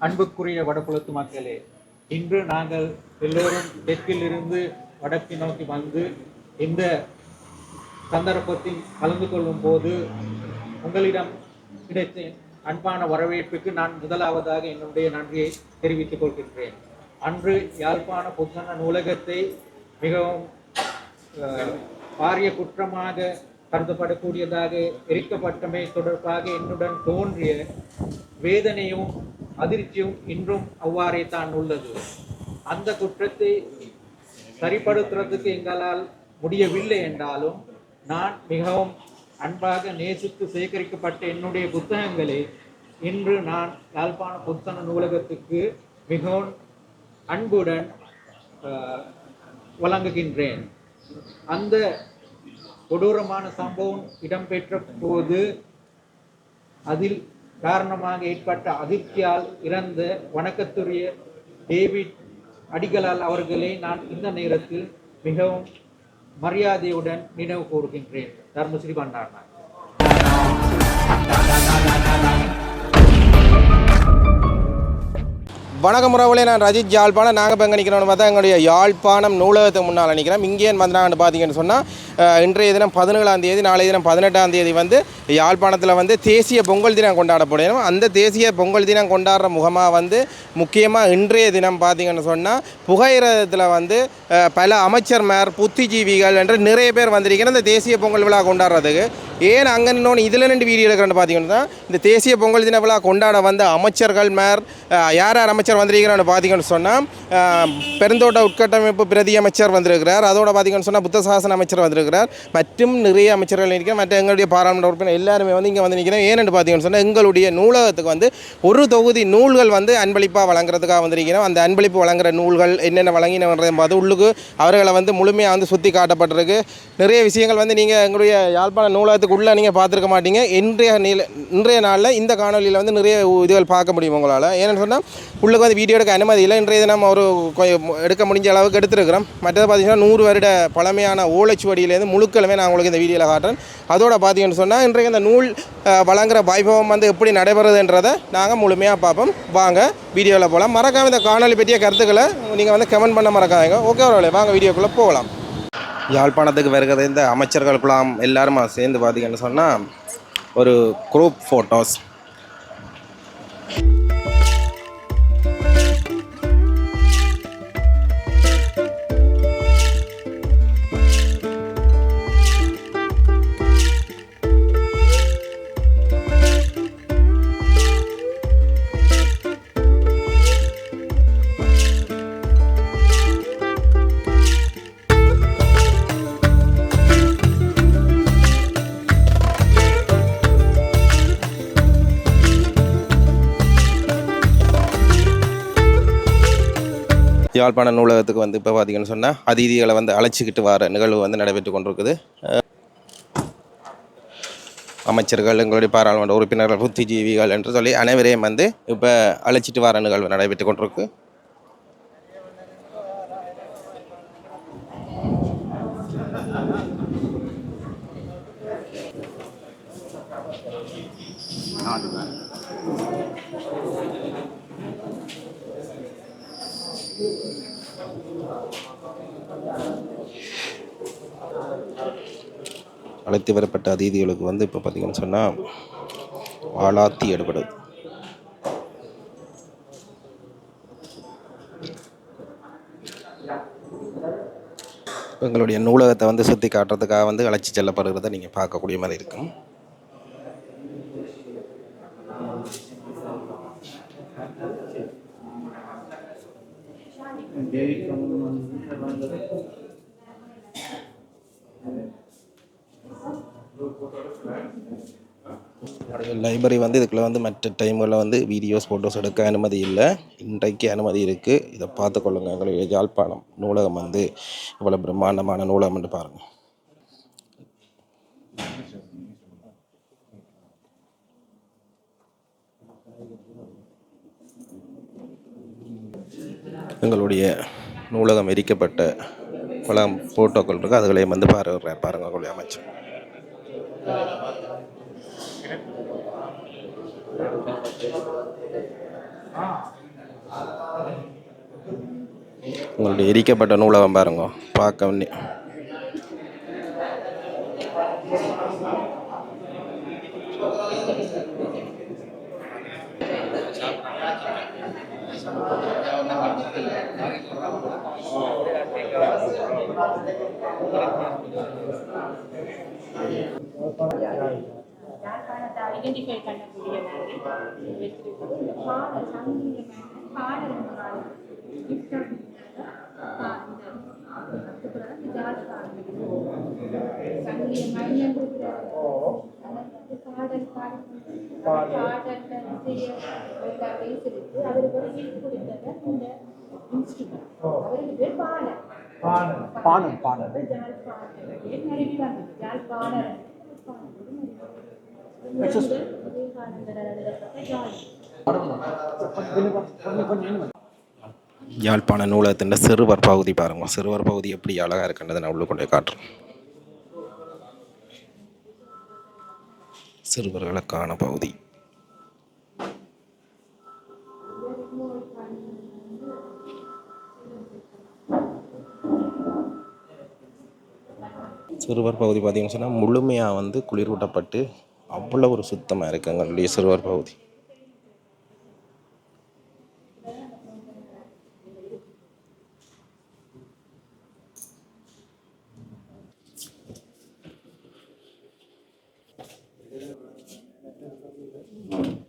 அன்புக்குரிய வடகுலத்து மக்களே இன்று நாங்கள் எல்லோரும் தெற்கில் இருந்து வடக்கு நோக்கி வந்து இந்த சந்தர்ப்பத்தில் கலந்து கொள்ளும் போது உங்களிடம் கிடைத்த அன்பான வரவேற்புக்கு நான் முதலாவதாக என்னுடைய நன்றியை தெரிவித்துக் கொள்கின்றேன். அன்று யாழ்ப்பாண பொதுசன நூலகத்தை மிகவும் பாரிய குற்றமாக கருதப்படக்கூடியதாக எரிக்கப்பட்டமை தொடர்பாக என்னுடன் தோன்றிய வேதனையும் அதிர்ச்சியும் இன்றும் அவ்வாறே தான் உள்ளது. அந்த குற்றத்தை சரிப்படுத்துறதுக்கு எங்களால் முடியவில்லை என்றாலும் நான் மிகவும் அன்பாக நேசித்து சேகரிக்கப்பட்ட என்னுடைய புத்தகங்களை இன்று நான் யாழ்ப்பாண புத்தன நூலகத்துக்கு மிகவும் அன்புடன் வழங்குகின்றேன். அந்த கொடூரமான சம்பவம் இடம்பெற்ற போது அதில் காரணமாக ஏற்பட்ட அதிர்ச்சியால் இறந்த வணக்கத்துரிய டேவிட் அடிகளால் அவர்களை நான் இந்த நேரத்தில் மிகவும் மரியாதையுடன் நினைவு கூறுகின்றேன். தர்மஸ்ரீ பண்டாரநாத் வணக்கம் உறவுகளே நான் ரஜித் யாழ்ப்பாணம். நாங்கள் இப்போ எங்கே நிற்கிறோம்னு பார்த்தா எங்களுடைய யாழ்ப்பாணம் நூலகத்துக்கு முன்னால் நிற்கிறோம் இங்கே வந்தாங்கன்னு பார்த்தீங்கன்னு சொன்னால் இன்றைய தினம் பதினேழாம் தேதி நாளைய தினம் பதினெட்டாம் தேதி வந்து யாழ்ப்பாணத்தில் வந்து தேசிய பொங்கல் தினம் கொண்டாடப்படணும் அந்த தேசிய பொங்கல் தினம் கொண்டாடுற முகமாக வந்து முக்கியமாக இன்றைய தினம் பார்த்தீங்கன்னு சொன்னால் புகையிரதத்தில் வந்து பல அமைச்சர்மார் புத்திஜீவிகள் என்று நிறைய பேர் வந்திருக்கிறேன் இந்த தேசிய பொங்கல் விழா கொண்டாடுறதுக்கு ஏன் அங்கே இதில் ரெண்டு வீடியோ எடுக்கிறேன்னு பார்த்தீங்கன்னா இந்த தேசிய பொங்கல் தின விழா கொண்டாட வந்த அமைச்சர்கள் மேர் யார் யார் அமைச்சர் வந்திருக்கிறான்னு பார்த்தீங்கன்னு சொன்னால் பெருந்தோட்ட உட்கட்டமைப்பு பிரதி அமைச்சர் வந்திருக்கிறார். அதோட பார்த்தீங்கன்னு சொன்னால் புத்த சாசன அமைச்சர் வந்திருக்கிறார். மற்றும் நிறைய அமைச்சர்கள் இருக்கிற மற்ற எங்களுடைய பாராளுமன்ற உறுப்பினர் எல்லாருமே வந்து இங்கே வந்து நிற்கிறேன் ஏன்னு பார்த்தீங்கன்னு சொன்னால் எங்களுடைய நூலகத்துக்கு வந்து ஒரு தொகுதி நூல்கள் வந்து அன்பளிப்பாக வழங்குறதுக்காக வந்திருக்கிறோம். அந்த அன்பளிப்பு வழங்குற நூல்கள் என்னென்ன வழங்கினன்றதை பார்த்து உள்ளுக்கு அவர்களை வந்து முழுமையாக வந்து சுற்றி காட்டப்பட்டிருக்கு. நிறைய விஷயங்கள் வந்து நீங்கள் எங்களுடைய யாழ்ப்பாண நூலகத்துக்கு உள்ளே நீங்கள் பார்த்துருக்க மாட்டீங்க. இன்றைய நில இன்றைய நாளில் இந்த காணொலியில் வந்து நிறைய இதுகள் பார்க்க முடியும் உங்களால். ஏன்னு சொன்னால் உள்ளுக்கு வந்து வீடியோ எடுக்க அனுமதி இல்லை. இன்றைய தினம் ஒரு எடுக்க முடிஞ்ச அளவுக்கு எடுத்துருக்கிறோம். மற்றது பார்த்தீங்கன்னா நூறு வருட பழமையான ஓலைச்சுவடியிலேருந்து முழுக்களுமே நான் உங்களுக்கு இந்த வீடியோவில் காட்டுறேன். அதோட பார்த்தீங்கன்னு சொன்னால் இன்றைக்கு இந்த நூல் வழங்குற வைபவம் வந்து எப்படி நடைபெறுதுன்றதை நாங்கள் முழுமையாக பார்ப்போம். வாங்க வீடியோவில் போகலாம். மறக்காம இந்த காணொலி பற்றிய கருத்துக்களை நீங்கள் வந்து கமெண்ட் பண்ண மறக்காதீங்க. ஓகே வரவில்லை வாங்க வீடியோக்குள்ளே போகலாம். யாழ்ப்பாணத்துக்கு வருகிற இந்த அமைச்சர்கள் குலாம் எல்லாருமா சேர்ந்து பார்த்தீங்கன்னு சொன்னால் ஒரு குரூப் ஃபோட்டோஸ் யாழ்ப்பாண நூலகத்துக்கு வந்து இப்போ பார்த்தீங்கன்னு சொன்னால் அதிதிகளை வந்து அழைச்சிக்கிட்டு வர நிகழ்வு வந்து நடைபெற்று கொண்டிருக்குது. அமைச்சர்கள் எங்களுடைய பாராளுமன்ற உறுப்பினர்கள் புத்திஜீவிகள் என்று சொல்லி அனைவரையும் வந்து இப்போ அழைச்சிட்டு வர நிகழ்வு நடைபெற்று கொண்டிருக்கு. அழைத்து வரப்பட்ட அதிதிகளுக்கு வந்து இப்போ பார்த்தீங்கன்னு சொன்னால் ஆளாத்தி எடுபடுது எங்களுடைய நூலகத்தை வந்து சுற்றி காட்டுறதுக்காக வந்து அழைச்சி செல்லப்படுகிறத நீங்கள் பார்க்கக்கூடிய மாதிரி இருக்கும். லைப்ரரி வந்து இதுக்குள்ளே வந்து மற்ற டைமில் வந்து வீடியோஸ் ஃபோட்டோஸ் எடுக்க அனுமதி இல்லை. இன்றைக்கு அனுமதி இருக்குது இதை பார்த்துக்கொள்ளுங்க எங்களுடைய யாழ்ப்பாணம் நூலகம் வந்து இவ்வளோ பிரம்மாண்டமான நூலகம் என்று பாருங்கள் எங்களுடைய நூலகம் எரிக்கப்பட்ட பல ஃபோட்டோக்கள் இருக்குது அதுகளையும் வந்து பாருங்க பாருங்க உங்களுடைய அமைச்சர். உங்களுடைய எரிக்கப்பட்ட நூலகம் பாருங்க பார்க்க Thank. யாழ்ப்பாணத்தை ஐடென்டிஃபை பண்ணக்கூடிய மாதிரி. வச்சிருக்கோம் இந்த பாடல். சங்கிலிய மேல பாடல் பாடல். பாடல் பாடல் இருக்கு அவருக்கு ஒரு கொடுத்தவர் இந்த இன்ஸ்ட்ருமெண்ட் அவருக்கு பேர் பாடல் பானம் யாழ்ப்பாணம் நிறைவி வந்தது யாழ்ப்பாணம் யாழ்ப்பாண நூலகத்தின் சிறுவர் பகுதி பாருங்க. சிறுவர் பகுதி எப்படி அழகாக இருக்குன்றதை நான் உள்ள கொண்டு காட்டுறேன் சிறுவர்களுக்கான பகுதி. சிறுவர் பகுதி பார்த்தீங்கன்னு சொன்னால் முழுமையாக வந்து குளிரூட்டப்பட்டு அவ்வளோ ஒரு சுத்தமாக இருக்குது எங்களுடைய சிறுவர் பகுதி Thank you.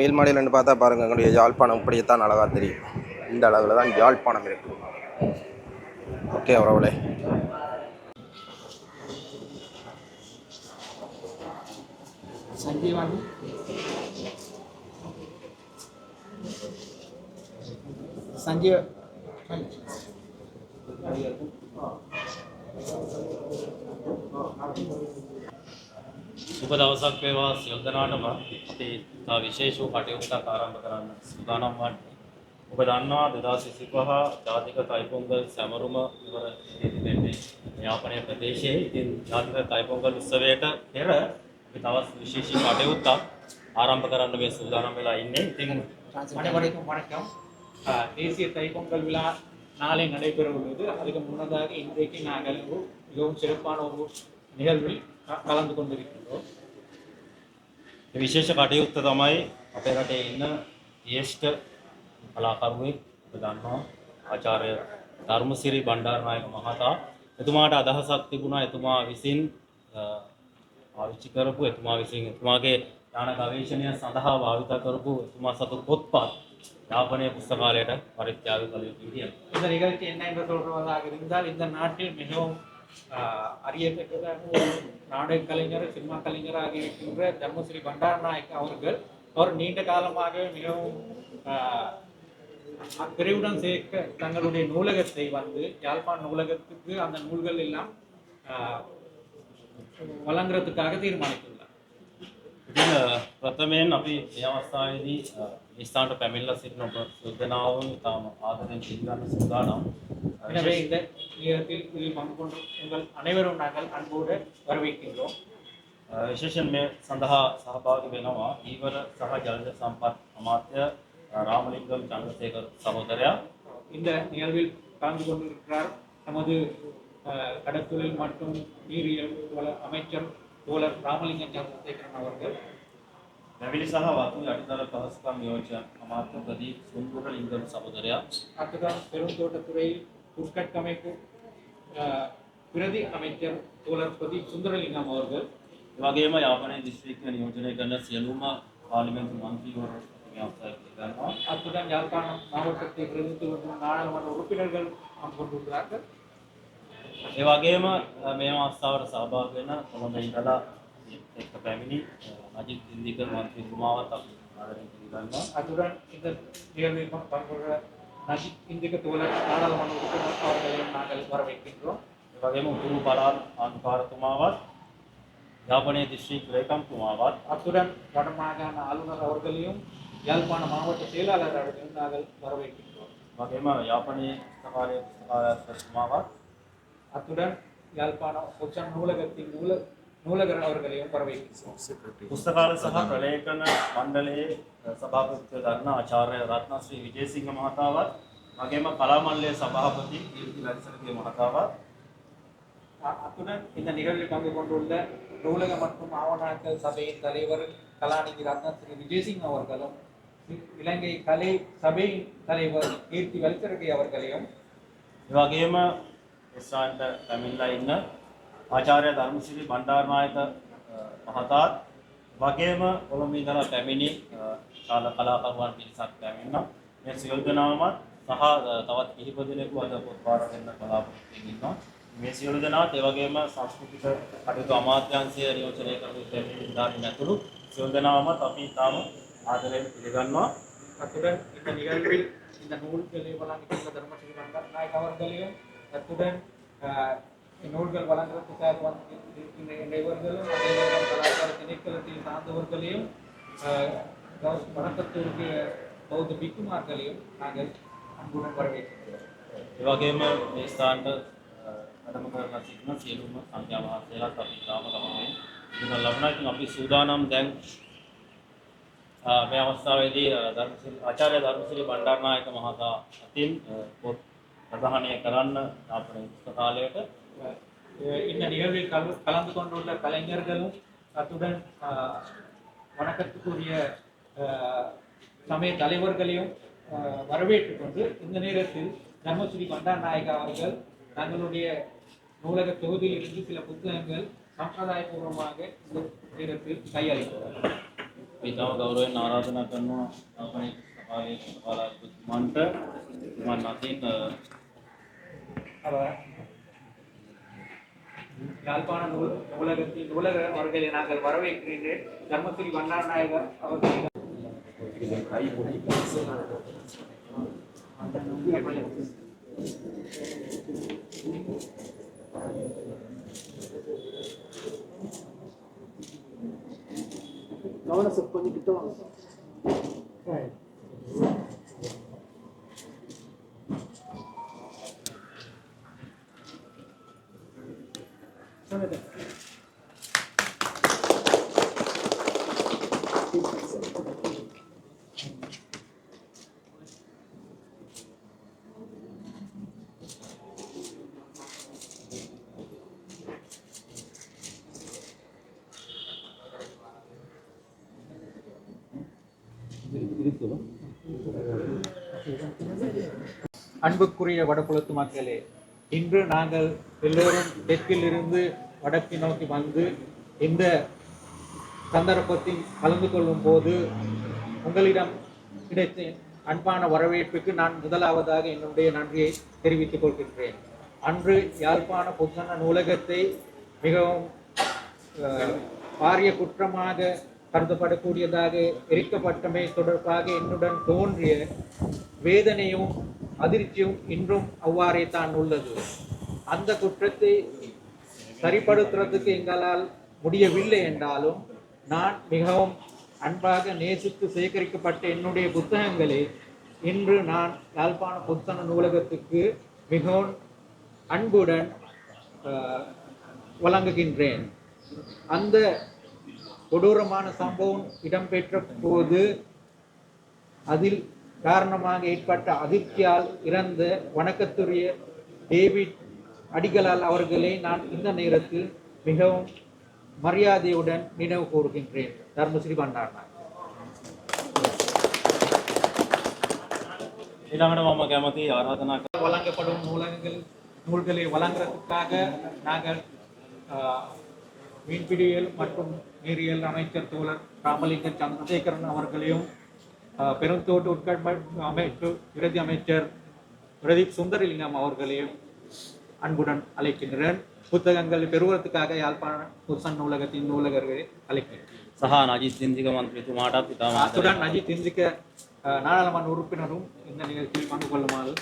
மேல் மாடியிலன்னு பார்த்தா பாருங்க எங்களுடைய யாழ்ப்பாணம் இப்படியேத்தான் அழகாக தெரியும். இந்த அளவில் தான் யாழ்ப்பாணம் இருக்குது ஓகே அவரவளே சஞ்சீவன் சஞ்சீவ் සුබ දවසක් වේවා සියලු දෙනාටම අපි තා විශේෂ වූ කටයුත්තක් ආරම්භ කරන්න සූදානම් වන්නේ. ඔබ දන්නවා 2025 ජාතික තයිපොංගල් සැමරුම ඉවර තිබෙන්නේ යාපනය ප්‍රදේශයේ. ඉතින් ජාතික තයිපොංගල් උත්සවයට පෙර අපි තවත් විශේෂී කටයුත්තක් ආරම්භ කරන්න මේ සූදානම් වෙලා ඉන්නේ. ඉතින් அனைவருக்கும் வணக்கம் அஹ், தேசிய தைப்பொங்கல் விழா நாளை நடைபெற உள்ளது அதுக்கு முன்னதாக இன்றைக்கு நாங்கள் ஒரு மிகவும் சிறப்பான ஒரு நிகழ்வில் කලන්ත කොණ්ඩ වික්‍රෝ විශේෂ කටයුත්ත තමයි අපේ රටේ ඉන්න ජ්‍යෙෂ්ඨ කලාකරුවෙක් දන්නවා ආචාර්ය ධර්මසිරි බණ්ඩාරනායක මහතා එතුමාට අදහසක් තිබුණා එතුමා විසින් පාවිච්චි කරපු එතුමා විසින් එතුමාගේ ඥාන ගවේෂණය සඳහා භාවිත කරපු එතුමා සතු පොත්පත් යාපනය පුස්තකාලයට පරිත්‍යාග කළ යුතු විදිය. ඉතින් ඒක 10 9 වසරකට වඩා ගෙනින්දා ඉන්න නාට්‍ය මෙහෙම அறியத்தக்கதாக ஒரு நாடக கலைஞர் சினிமா கலைஞராக இருக்கின்ற தர்மஸ்ரீ பண்டாரநாயக் அவர்கள் அவர் நீண்ட காலமாக மிகவும் ஆஹ், விரைவுடன் சேர்க்க தங்களுடைய நூலகத்தை வந்து யாழ்ப்பாண நூலகத்துக்கு அந்த நூல்கள் எல்லாம் ஆஹ், வழங்குறதுக்காக தீர்மானித்துள்ளார் ඉතින් අ, ප්‍රථමයෙන් අපි මේ අවස්ථාවේදී අ, නිස්ථානට පැමිණලා සිටින ඔබ සුද්දනාව ඉතාම ආදරෙන් පිළිගන්න සූදානම්. අ, எனவே இந்த நேரத்தில் இதில் பங்கு கொண்டு உங்கள் அனைவரும் நாங்கள் அன்போடு வரவேற்கின்றோம் අ, විශේෂයෙන් මේ සඳහා සහභාගි වෙනවා ඊවර සහ ජලජ සම්පත් අමාත්‍ය අ, රාමලිංගම් චන්ද්‍රසේකර සහෝදරයා இந்த நிகழ்வில் கலந்து கொண்டிருக்கிறார் நமது அஹ், கடற்தொழில் மற்றும் நீரியல் வள அமைச்சர் தோழர் ராமலிங்கம் சந்திரசேகரன் அவர்கள் වැවිලි සහ වතු යටිතල පහසුකම් නියෝජ්‍ය අමාත්‍ය ප්‍රදීප් සුන්දුරලිංගම් සහෝදරයා அத்துடன் பெருந்தோட்டத்துறையில் உட்கட்டமைப்பு அஹ், பிரதி அமைச்சர் தோழர் பிரதீப் சுந்தரலிங்கம் அவர்கள் ඒ වගේම යාපනයේ දිස්ත්‍රික්කය නියෝජනය කරන සියලුම පාර්ලිමේන්තු මන්ත්‍රීවරු මේ අවස්ථාවේ පිළිගන්නවා. அத்துடன் யாழ்ப்பாணம் மாவட்டத்தை பிரதிநிதித்துவம் நாடாளுமன்ற உறுப்பினர்கள் நாம் கொண்டிருக்கிறார்கள் ඒ වගේම අ, මේ අවස්ථාවට සහභාගී වෙන කොළඹ ඉඳලා එක්ක පැමිණි අ, අජිත් ඉන්දික මන්ත්‍රීතුමාවත් අපි ආදරෙන් පිළිගන්නවා. அத்துடன் இந்த நிகழ்வில் பங்குள்ள நஜித் இந்திக தோழர் நாடாளுமன்ற உறுப்பினர் அவர்களையும் நாங்கள் வரவேற்கின்றோம் वगे में गुरु बालाल अंकार யாபனே டிஸ்ட்ரிக்ட் வெல்கம் துமாவார் அத்துடன் வடமாகாண ஆளுநர் அவர்களையும் யாழ்ப்பாண மாவட்ட செயலாளர் அவர்களையும் நாங்கள் வரவேற்கின்றோம் வகைமா யாப்பனே புத்தகாலய புத்தகாலயர் சுமாவார் அத்துடன் யாழ்ப்பாணம் நூலகத்தின் நூல நூலகர் அவர்களையும் வரவேற்கின்றோம் පුස්තකාල සහ ප්‍රලේඛන මණ්ඩලයේ සභාපතිත්වය දරන ආචාර්ය රත්නශ්‍රී විජේසිංහ මහතාවත් වගේම කලාමණ්ඩලයේ සභාපති කීර්ති ලරිසනගේ මහතාවත් அ- அத்துடன் இந்த நிகழ்வில் பங்கு கொண்டுள்ள நூலக மற்றும் ஆவணாக்கள் சபையின் தலைவர் கலாநிதி ரத்ன ஸ்ரீ விஜயசிங் அவர்களும் இ- இலங்கை கலை சபையின் தலைவர் கீர்த்தி வல்சரகை அவர்களையும் ඒ වගේම එස්සාන්ට පැමිණලා ඉන්න ආචාර්ය ධර්මසිරි බණ්ඩාරනායක මහතාත් වගේම කොළඹ ඉඳලා පැමිණි ශාල කලාකරුවන් පිරිසක් පැමිණෙනවා. මේ සියලු දෙනාම සහ තවත් කිහිප දෙනෙකු අද පොත්පාර දෙන්න බලාපොරොත්තු වෙනවා. මේ සියලු දෙනාත් ඒ වගේම සංස්කෘතික කටයුතු අමාත්‍යාංශය නියෝජනය කරපු දෙවිදාන් ඇතුළු සියලු දෙනාමත් අපි තාම ආදරයෙන් පිළිගන්නවා. අතුරෙන් ඉත නිගල්පිල් ඉත නූල් කෙලේ බලන් ඉත ධර්මසිරි බණ්ඩාරනායක අවර්ගලිය අතුරෙන් நூல்கள் வழங்குறதுக்காக வந்து இருக்கின்ற இவர்களும் அதே நேரம் கலாச்சார திணைக்களத்தில் சார்ந்தவர்களையும் அஹ், கௌஸ் வணக்கத்திற்கு பௌத்த பிக்குமார்களையும் நாங்கள் அன்புடன் வரவேற்கின்றோம் ඒ වගේම මේ ස්ථානට අ, වැඩම කරලා සිටින සියලුම සංඝයා මහත්මයාත් අපි තාම ගමනෙන් ඉන්න ලබනවා. ඉතින් අපි සූදානම් දැන් අ, මේ අවස්ථාවේදී අ, ධර්මසිරි ආචාර්ය ධර්මසිරි බණ්ඩාරනායක මහතා අතින් අ, පොත් ප්‍රදානය කරන්න අපේ පුස්තකාලයට அஹ், இந்த நிகழ்வில் கல கலந்து கொண்டுள்ள கலைஞர்களும் அத்துடன் வணக்கத்துக்குரிய சமய தலைவர்களையும் வரவேற்றுக் கொண்டு இந்த நேரத்தில் தர்மஸ்ரீ பண்டார் நாயகா அவர்கள் தங்களுடைய நூலக தொகுதியில் இருந்து சில புத்தகங்கள் சம்பிரதாயபூர்வமாக இந்த நேரத்தில் கையாளிக்கிறார் பிதாம கௌரவன் ஆராதனா கண்ணும் யாழ்ப்பாண நூல் நூலகத்தின் நூலகர் அவர்களை நாங்கள் வரவேற்கின்றேன். தர்மஸ்ரீ பண்டாரநாயகர் அவர்களை அன்புக்குரிய வடகுலத்து மக்களே இன்று நாங்கள் எல்லோரும் தெற்கிலிருந்து வடக்கு நோக்கி வந்து இந்த சந்தர்ப்பத்தில் கலந்து கொள்ளும் போது உங்களிடம் கிடைத்த அன்பான வரவேற்புக்கு நான் முதலாவதாக என்னுடைய நன்றியை தெரிவித்துக் கொள்கின்றேன். அன்று யாழ்ப்பாண புத்தன நூலகத்தை மிகவும் பாரிய குற்றமாக கருதப்படக்கூடியதாக எரிக்கப்பட்டமை தொடர்பாக என்னுடன் தோன்றிய வேதனையும் அதிர்ச்சியும் இன்றும் அவ்வாறே தான் உள்ளது. அந்த குற்றத்தை சரிப்படுத்துறதுக்கு எங்களால் முடியவில்லை என்றாலும் நான் மிகவும் அன்பாக நேசித்து சேகரிக்கப்பட்ட என்னுடைய புத்தகங்களை இன்று நான் யாழ்ப்பாண புத்தன நூலகத்துக்கு மிகவும் அன்புடன் வழங்குகின்றேன். அந்த கொடூரமான சம்பவம் இடம்பெற்ற போது அதில் காரணமாக ஏற்பட்ட அதிர்ச்சியால் இறந்த வணக்கத்துரிய டேவிட் அடிகளால் அவர்களை நான் இந்த நேரத்தில் மிகவும் மரியாதையுடன் நினைவு கூறுகின்றேன். தர்மஸ்ரீ பண்டாரணா வழங்கப்படும் நூலகங்கள் நூல்களை வழங்குறதுக்காக நாங்கள் மீன்பிடியல் மற்றும் நீரியல் அமைச்சர் தோழர் ராமலிங்கம் சந்திரசேகரன் அவர்களையும் பெருந்தோட்டு உட்கட்ட அமைப்பு பிரதி அமைச்சர் பிரதீப் சுந்தரலிங்கம் அவர்களையும் அன்புடன் அழைக்கின்றேன் புத்தகங்கள் பெறுவதற்காக யாழ்ப்பாண புதுசன் நூலகத்தின் நூலகர்களை அழைக்கிறேன். சஹா அஜித் சிந்திக அத்துடன் அஜித் சிந்திக்க நாடாளுமன்ற உறுப்பினரும் இந்த நிகழ்ச்சியில் பங்கு கொள்ளுமாறு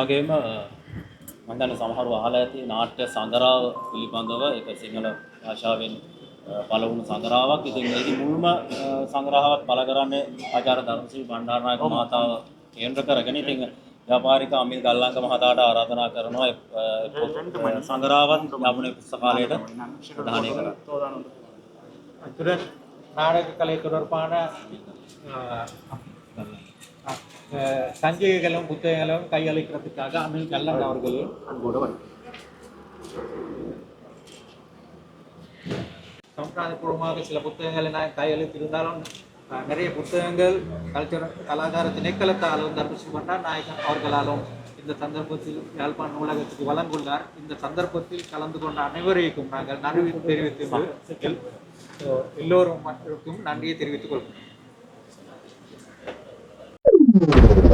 වගේම මන්දන සමහරු අහලා ඇති නාට්‍ය සඳරාව පිළිබඳව ඒක සිංහල භාෂාවෙන් පළවුණු සඳරාවක්. ඉතින් ඒකේ මුල්ම සංග්‍රහවත් පළ කරන්නේ ආචාර්ය ධර්මසිරි බණ්ඩාරනායක මහතාව කේන්ද්‍ර කරගෙන. ඉතින් ව්‍යාපාරික අමිල් ගල්ලාංක මහතාට ආරාධනා කරනවා සංග්‍රහවත් යමුනේ පුස්තකාලයට දානය කරා. අතුර නාටක කලේ තුරපාණ சஞ்சிகைகளும் புத்தகங்களும் கையளிக்கிறதுக்காக அமில் கல்லன் அவர்களும் அன்போடு சம்பிரதாயபூர்வமாக சில புத்தகங்களை நான் கையளித்திருந்தாலும் நிறைய புத்தகங்கள் கல்ச்சர் கலாச்சார திணைக்களத்தாலும் தர்மஸ்ரீ நாயகன் அவர்களாலும் இந்த சந்தர்ப்பத்தில் யாழ்ப்பாண நூலகத்துக்கு வழங்குள்ளார் இந்த சந்தர்ப்பத்தில் கலந்து கொண்ட அனைவருக்கும் நாங்கள் நன்றி தெரிவித்து எல்லோரும் மற்றும் நன்றியை தெரிவித்துக் கொள்கிறோம். Thank you.